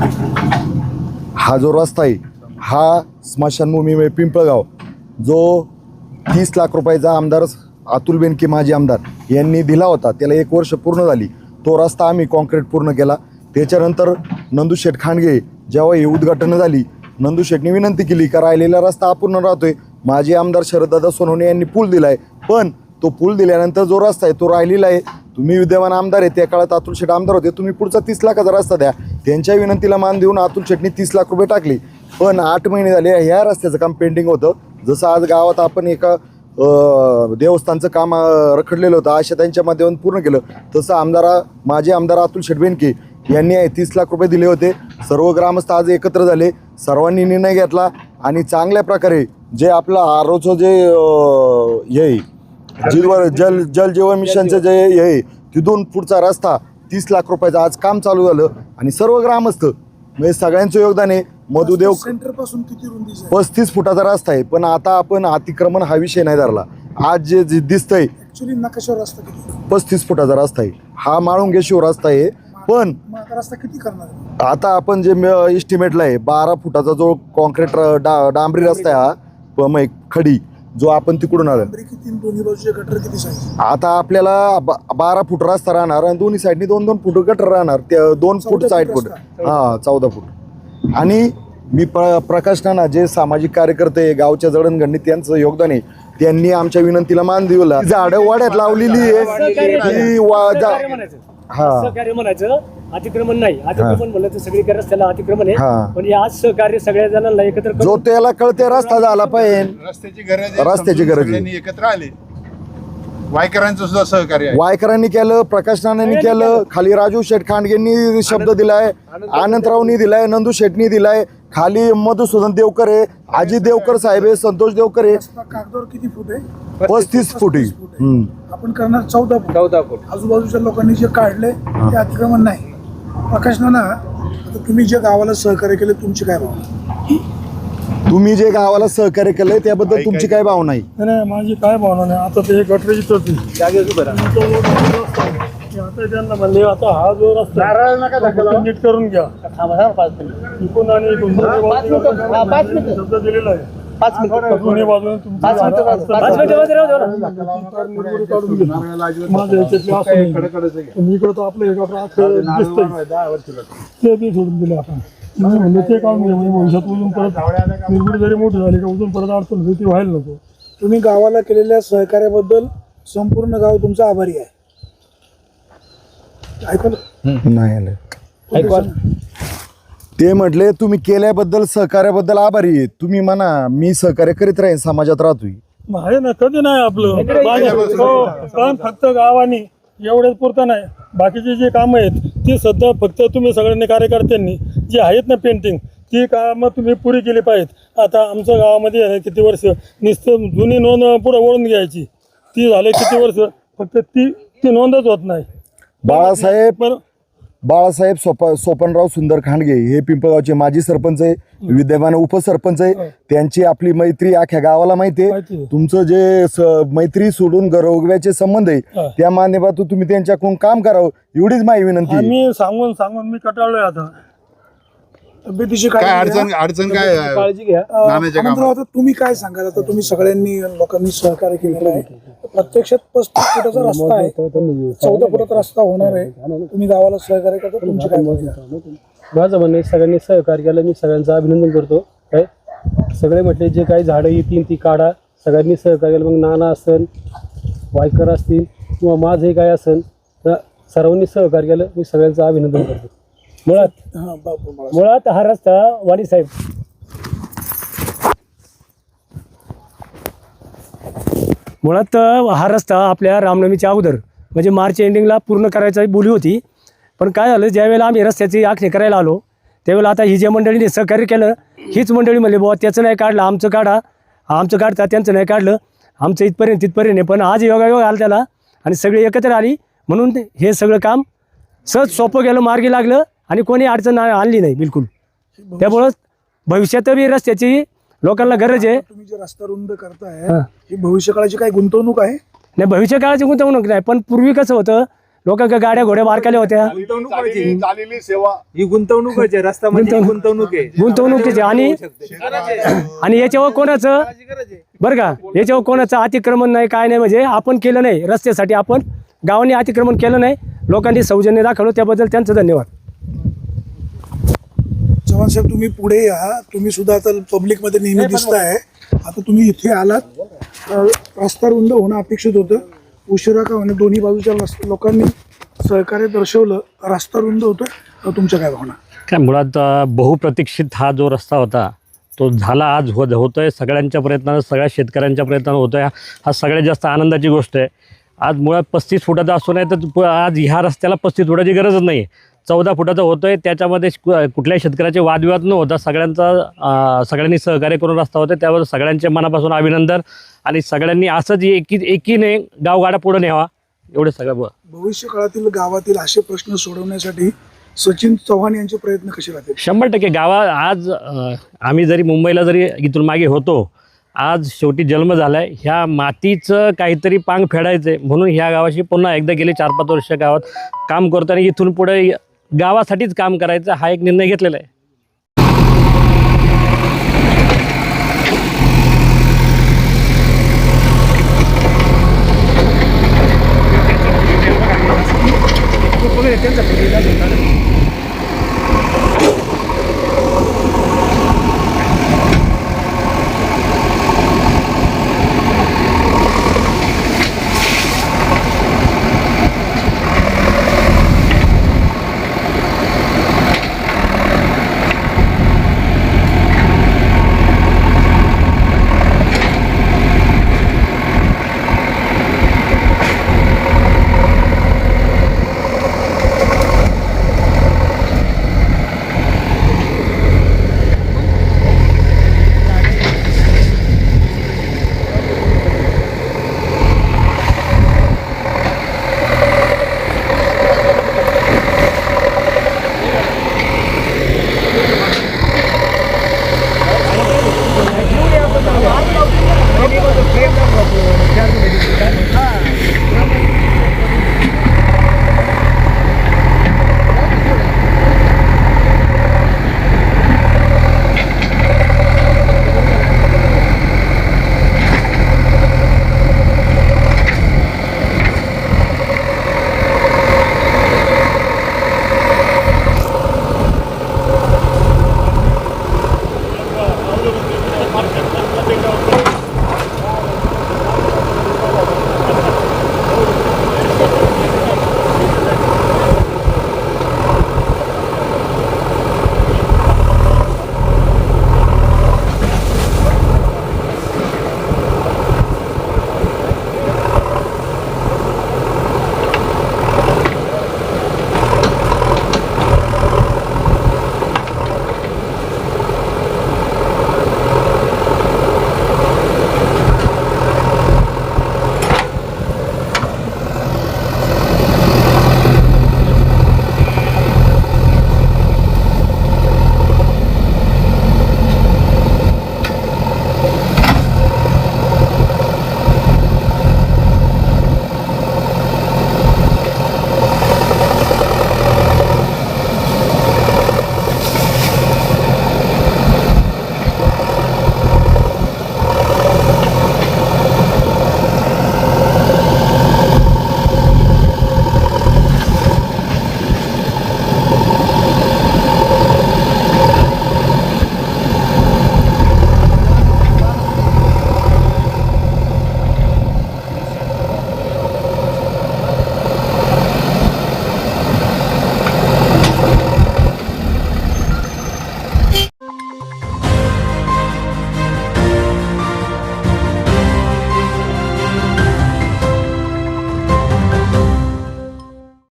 हा जो रस्ता आहे हा स्मशानभूमी पिंपळगाव जो तीस लाख रुपयाचा आमदार अतुल बेनके माजी आमदार यांनी दिला होता त्याला एक वर्ष पूर्ण झाली. तो रस्ता आम्ही कॉन्क्रीट पूर्ण केला. त्याच्यानंतर नंदू शेठ खांडगे जेव्हा ही उद्घाटनं झाली नंदू शेठने विनंती केली का राहिलेला रस्ता अपूर्ण राहतोय. माजी आमदार शरददादा सोनवणे यांनी पूल दिलाय. पण तो पूल दिल्यानंतर जो रस्ता आहे तो राहिलेला आहे. तुम्ही विद्यमान आमदार आहे त्या काळात अतुल शेठ आमदार होते. तुम्ही पुढचा तीस लाखाचा रस्ता द्या. त्यांच्या विनंतीला मान देऊन अतुल शेठनी तीस लाख रुपये टाकले. पण आठ महिने झाले ह्या रस्त्याचं काम पेंडिंग होतं. जसं आज गावात आपण एका देवस्थानचं काम रखडलेलं होतं अशा त्यांच्या माध्यमातून पूर्ण केलं. तसं आमदारा माझे आमदार अतुल शेटबेनके यांनी तीस लाख रुपये दिले होते. सर्व ग्रामस्थ आज एकत्र झाले. सर्वांनी निर्णय घेतला आणि चांगल्या प्रकारे जे आपलं आरोचं जे हे आहे, जीवन जल जल जीवन मिशनचं जे हे तिथून पुढचा रस्ता तीस लाख रुपयाचं आज काम चालू झालं. आणि सर्व ग्रामस्थ म्हणजे सगळ्यांचं योगदान आहे. मधुदेव सेंटरपासून किती आहे पस्तीस फुटाचा रस्ता आहे. पण आता आपण अतिक्रमण हा विषय नाही धरला. आज जे जे दिसतंय ऍक्च्युली नकाशावर रस्ता किती? आहे? पस्तीस फुटाचा रस्ता आहे. हा माळुंगे शिव रस्ता आहे. पण मग आता रस्ता किती करणार आहे? आता आपण जे इस्टिमेटला आहे बारा फुटाचा जो कॉन्क्रीट डा डांबरी रस्ता आहे हा प- खडी. जो आपण तिकडून आलो आता आपल्याला ब- बारा फूट रस्ता राहणार आणि दोन्ही साईडनी दोन दोन फूट गटर राहणार. ते दोन फूट चौदा साईड फूट हा चौदा फूट. आणि मी प्र प्रकाश नाना जे सामाजिक कार्यकर्ते आहे, गावच्या जडणघडणीत त्यांचं योगदान आहे त्यांनी आमच्या विनंतीला मान दिला. झाडं वाड्यात लावलेली आहे ती वा- जा- हा. सहकार्य म्हणायचं अतिक्रमण नाही. अतिक्रमण म्हणलं तर सगळीकडे रस्त्याला अतिक्रमण हा. आहे पण हे आज सहकार्य सगळ्या जणांना एकत्र करून जो त्याला कळते रस्ता झाला पाहिजे. रस्त्याची गरज आहे रस्त्याची गरज आहे. सगळ्यांनी एकत्र आले. वायकरांचं सुद्धा सहकार्य आहे. वायकरांनी केलं प्रकाश नानांनी केलं खाली राजू शेठ खांडगेंनी शब्द दिलाय आनंदरावनी दिलाय नंदू शेठनी दिलाय. खाली मधुसूदन देवकर आहे अजित देवकर साहेब आहे संतोष देवकर आहे. रस्ता कागदावर किती फूट आहे? पस्तीस फुटी. हम्म. आपण करणार चौदा फूट. चौदा फूट. आजूबाजूच्या लोकांनी जे काढले ते अतिक्रमण नाही. प्रकाश नाना आता तुम्ही जे गावाला सहकार्य केले तुमची काय भावना? तुम्ही जे गावाला सहकार्य केलंय त्याबद्दल तुमची काय भावना आहे? नाही नाही माझी काय भावना नाही. आता ते गटरीची तरती आता त्यांना म्हणले आता हा जो रस्ता आहे, तो नीट करून घ्या. आणि इकडून. दोन्ही बाजूने शब्द दिलेला आहे. दोन्ही बाजूने तुमची पाच मिनिटं राहू द्या इकडं तर आपलं एका अख्खं दिसतंय. ते बी सोडून दिलं आपण नाही म्हणलं ते काम म्हणजे भविष्यात उजून परत निर्गुडी जरी मोठी झाली का उजून परत अडचण होती ती व्हायला नको. तुम्ही गावाला केलेल्या सहकार्याबद्दल संपूर्ण गाव तुमचा आभारी आहे. ऐकलं? नाही आलं. ते म्हटले तुम्ही केल्याबद्दल सहकार्याबद्दल आभारी आहे तुम्ही म्हणा मी सहकार्य करीत राहीन समाजात राहतोय. आहे ना कधी नाही आपलं. बाकी- हो, पण फक्त गावानी एवढ्याच पुरतं नाही. बाकीचे जे कामं आहेत ती सध्या फक्त तुम्ही सगळ्यांनी कार्यकर्त्यांनी जी आहेत ना पेंटिंग ती कामं तुम्ही पुरी केली पाहिजेत. आता आमच्या गावामध्ये आहे किती वर्ष नुसतं जुनी नोंद पुढे वळून घ्यायची. ती झाले किती वर्ष? फक्त ती ती नोंदच होत नाही. बाळासाहेब पण बाळासाहेब सोप सोपनराव सुंदर खांडगे हे पिंपळगावचे माजी सरपंच आहे विद्यमान उपसरपंच आहे त्यांची आपली मैत्री अख्ख्या गावाला माहिती आहे. तुमचं जे स- मैत्री सोडून गरवग्याचे संबंध आहे. त्या माध्यमातून तुम्ही त्यांच्याकडून काम करावं एवढीच माझी विनंती आहे. आम्ही सांगून सांगून मी कटाळलोय आता तब्येतीची काय काळजी घ्या. अडचण अडचण काय? काळजी घ्या. अं, नाण्याच्या अनंतराव, कामात. आता तुम्ही काय सांगाल? आता तुम्ही सगळ्यांनी लोकांनी सहकार्य केलेलं आहे. प्रत्यक्षात पस्तीस फुटाचा रस्ता आहे. चौदा फुटाचा रस्ता होणार आहे. तुम्ही गावाला सहकार्य करता तुमची काय आहे? माझं म्हणणं आहे, सगळ्यांनी सहकार्य केलं मी सगळ्यांचं अभिनंदन करतो. काय? सगळे म्हटले जे काही झाडं येतील ती काढा. सगळ्यांनी सहकार्य केलं. मग नाना असन वायकर असतील किंवा माझे काय असन तर सर्वांनी सहकार्य केलं. मी सगळ्यांचं अभिनंदन करतो. मुळात. हा, बापू मला. मुळात हा रस्ता वाणी साहेब. मुळात हा रस्ता आपल्या रामनवमीच्या अगोदर म्हणजे मार्च एंडिंगला पूर्ण करायची बोली होती. पण काय झालं ज्यावेळेला आम्ही रस्त्याची आखणी करायला आलो त्यावेळेला आता ही ज्या मंडळीने सहकार्य केलं हीच मंडळी म्हणली बुवा त्याचं नाही काढलं आमचं काढा. आमचं काढता त्यांचं नाही काढलं. आमचं इथपर्यंत तिथपर्यंत आहे. पण आज योगायोग आला त्याला आणि सगळी एकत्र आली. म्हणून हे सगळं काम सहज सोपं गेलं मार्गी लागलं. आणि कोणी अडचण आणली नाही बिलकुल. त्यामुळं भविष्यात बी रस्त्याची लोकांना गरज आहे. तुम्ही जे रस्ता रुंद करताय हा. ही भविष्य काळाची काही गुंतवणूक आहे? नाही भविष्य काळाची गुंतवणूक नाही पण पूर्वी कसं होतं लोक गाड्या घोड्या बारकाल्या होत्या. चाललेली चाललेली सेवा. ही गुंतवणूक आहे रस्ता म्हणजे गुंतवणूक. गुंतवणूक आहे. गुंतवणुकीची आणि आणि याच्यावर कोणाचं बरं का याच्यावर कोणाचं अतिक्रमण नाही काय नाही म्हणजे आपण केलं नाही रस्त्यासाठी आपण गावाने अतिक्रमण केलं नाही लोकांनी सौजन्य दाखवलं त्याबद्दल त्यांचं धन्यवाद. चव्हाण साहेब तुम्ही पुढे या. तुम्ही सुद्धा आता पब्लिकमध्ये नेहमी दिसताय. आता तुम्ही इथे आलात. रस्ता रुंद होणं अपेक्षित होतं. उशिरा का होणे दोन्ही बाजूच्या रस्ते लोकांनी सहकार्य दर्शवलं. रस्ता रुंद तर तुमच्या काय भावना? काय मुळात बहुप्रतीक्षित हा जो रस्ता होता तो झाला आज होत होतोय. सगळ्यांच्या प्रयत्नानं सगळ्या शेतकऱ्यांच्या प्रयत्नानं होतोय. हा सगळ्यात जास्त आनंदाची गोष्ट आहे. आज मुळात पस्तीस फुटाचा असू नाही तर प- आज ह्या रस्त्याला पस्तीस फुटाची गरजच नाही चौदा फुटाचा होतोय. त्याच्यामध्ये कुठल्याही शेतकऱ्याचे वादविवाद न होता सगळ्यांचा सगळ्यांनी सहकार्य करून रस्ता होता. त्यावर सगळ्यांचे मनापासून अभिनंदन आणि सगळ्यांनी असंच एकी एकीने गावगाडा पुढे न्यावा. एवढे सगळं ब- भविष्य काळातील गावातील असे प्रश्न सोडवण्यासाठी सचिन चव्हाण यांचे प्रयत्न कसे राहतील? शंभर टक्के गावा आज आम्ही जरी मुंबईला जरी इथून मागे होतो आज शेवटी जन्म झाला आहे ह्या मातीचं काहीतरी पांग फेडायचं आहे म्हणून ह्या गावाशी पुन्हा एकदा गेले चार पाच वर्ष गावात. काम करतो आणि इथून पुढे गावासाठीच काम करायचं हा एक निर्णय घेतलेला आहे. त्यांचा